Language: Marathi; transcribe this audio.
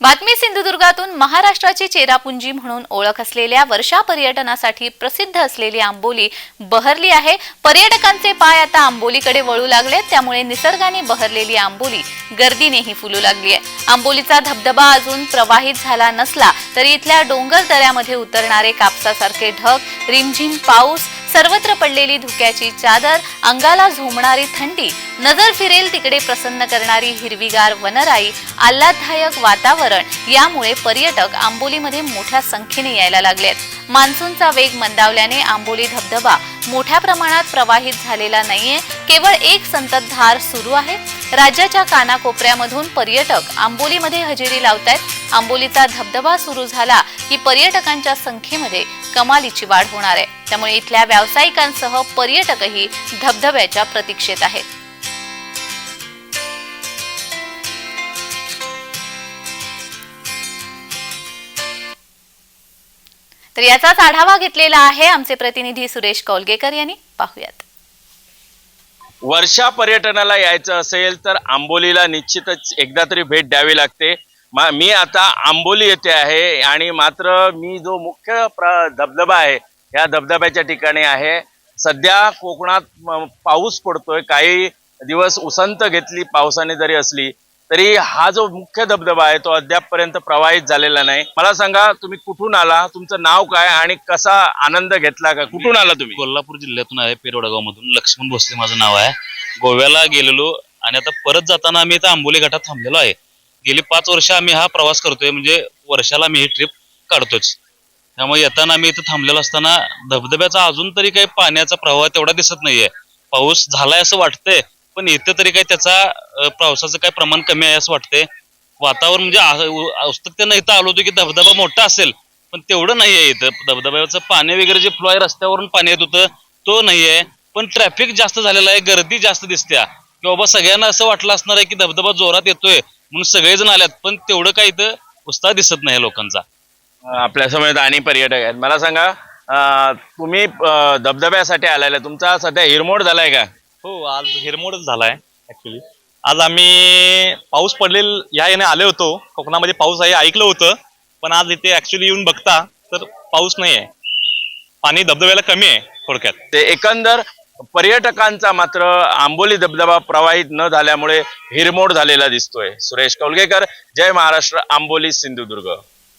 बातमी सिंधुदुर्गातून महाराष्ट्राची चेरापुंजी म्हणून ओळख असलेल्या वर्षा पर्यटनासाठी प्रसिद्ध असलेली आंबोली बहरली आहे. पर्यटकांचे पाय आता आंबोलीकडे वळू लागले त्यामुळे निसर्गाने बहरलेली आंबोली गर्दीनेही फुलू लागली आहे. आंबोलीचा धबधबा अजून प्रवाहित झाला नसला तरी इथल्या डोंगर दऱ्यामध्ये उतरणारे कापसासारखे ढग रिमझिम पाऊस सर्वत्र पडलेली धुक्याची चादर अंगाला झोमणारी थंडी नजर फिरेल तिकडे प्रसन्न करणारी हिरवीगार वनराई आल्हाददायक वातावरण यामुळे पर्यटक आंबोलीमध्ये मोठ्या संख्येने यायला लागलेत. मान्सूनचा वेग मंदावल्याने आंबोली धबधबा मोठ्या प्रमाणात प्रवाहित झालेला नाहीये केवळ एक संततधार सुरू आहे. राज्याच्या कानाकोपऱ्यामधून पर्यटक आंबोलीमध्ये हजेरी लावतायत. आंबोलीचा धबधबा सुरू झाला की पर्यटकांच्या संख्येमध्ये कमालीची वाढ होणार आहे. त्यामुळे इथल्या व्यावसायिकांसह पर्यटकही धबधब्याच्या प्रतीक्षेत आहेत. तर याचाच आढावा घेतलेला आहे आमचे प्रतिनिधी सुरेश कौलगेकर यांनी. पाहूयात. वर्षा पर्यटनाला यायचं असेल तर आंबोलीला निश्चितच एकदा तरी भेट द्यावी लागते. मा- मी आता आंबोली येथे आहे आणि मात्र मी जो मुख्य प्र धबधबा आहे या धबधब्याच्या ठिकाणी आहे. सध्या कोकणात पाऊस पडतोय. काही दिवस उसंत घेतली पावसाने जरी असली तरी हा जो मुख्य धबधबा आहे तो अद्यापपर्यंत प्रवाहित झालेला नाही. मला सांगा तुम्ही कुठून आला? तुमचं नाव काय आणि कसा आनंद घेतला का? कुठून आला तुम्ही? कोल्हापूर जिल्ह्यातून आहे पेरवडगाव मधून लक्ष्मण भोसले माझं नाव आहे. गोव्याला गेलेलो आणि आता परत जाताना आम्ही इथं आंबोली घाटात थांबलेलो आहे. गेली पाच वर्ष आम्ही हा प्रवास करतोय म्हणजे वर्षाला आम्ही ही ट्रिप काढतोच. त्यामुळे येताना आम्ही इथं थांबलेलो असताना धबधब्याचा अजून तरी काही पाण्याचा प्रवाह तेवढा दिसत नाहीये. पाऊस झालाय असं वाटतंय पण इथं तरी काय त्याचा अं, पावसाचं काय प्रमाण कमी आहे असं वाटतंय. वातावरण म्हणजे आ- उ- औत्सुकतेनं इथं आलो होतो की धबधबा मोठा असेल पण तेवढं नाहीये इथं. धबधब्याचं पाणी वगैरे जे फ्लो आहे रस्त्यावरून पाणी येत होतं तो नाहीये पण ट्रॅफिक जास्त झालेलं आहे गर्दी जास्त दिसत्या. की बाबा सगळ्यांना असं वाटलं असणार आहे की धबधबा जोरात येतोय म्हणून सगळेजण आल्यात. पण तेवढं काही इथं उत्साह दिसत नाही लोकांचा. आपल्यासमोर आणि पर्यटक आहेत. मला सांगा अं, तुम्ही अं, धबधब्यासाठी आलेला तुमचा सध्या हिरमोड झालाय का? हो आज हिरमोडच झालाय ऍक्च्युली आज आम्ही पाऊस पडलेल या याने आले होतो. कोकणामध्ये पाऊस आहे ऐकलं होतं. पण आज इथे ऍक्च्युली येऊन बघता तर पाऊस नाही आहे पाणी धबधब्याला कमी आहे थोडक्यात. ते एकंदर पर्यटकांचा मात्र आंबोली धबधबा प्रवाहित न झाल्यामुळे हिरमोड झालेला दिसतोय. सुरेश कौलगेकर जय महाराष्ट्र आंबोली सिंधुदुर्ग.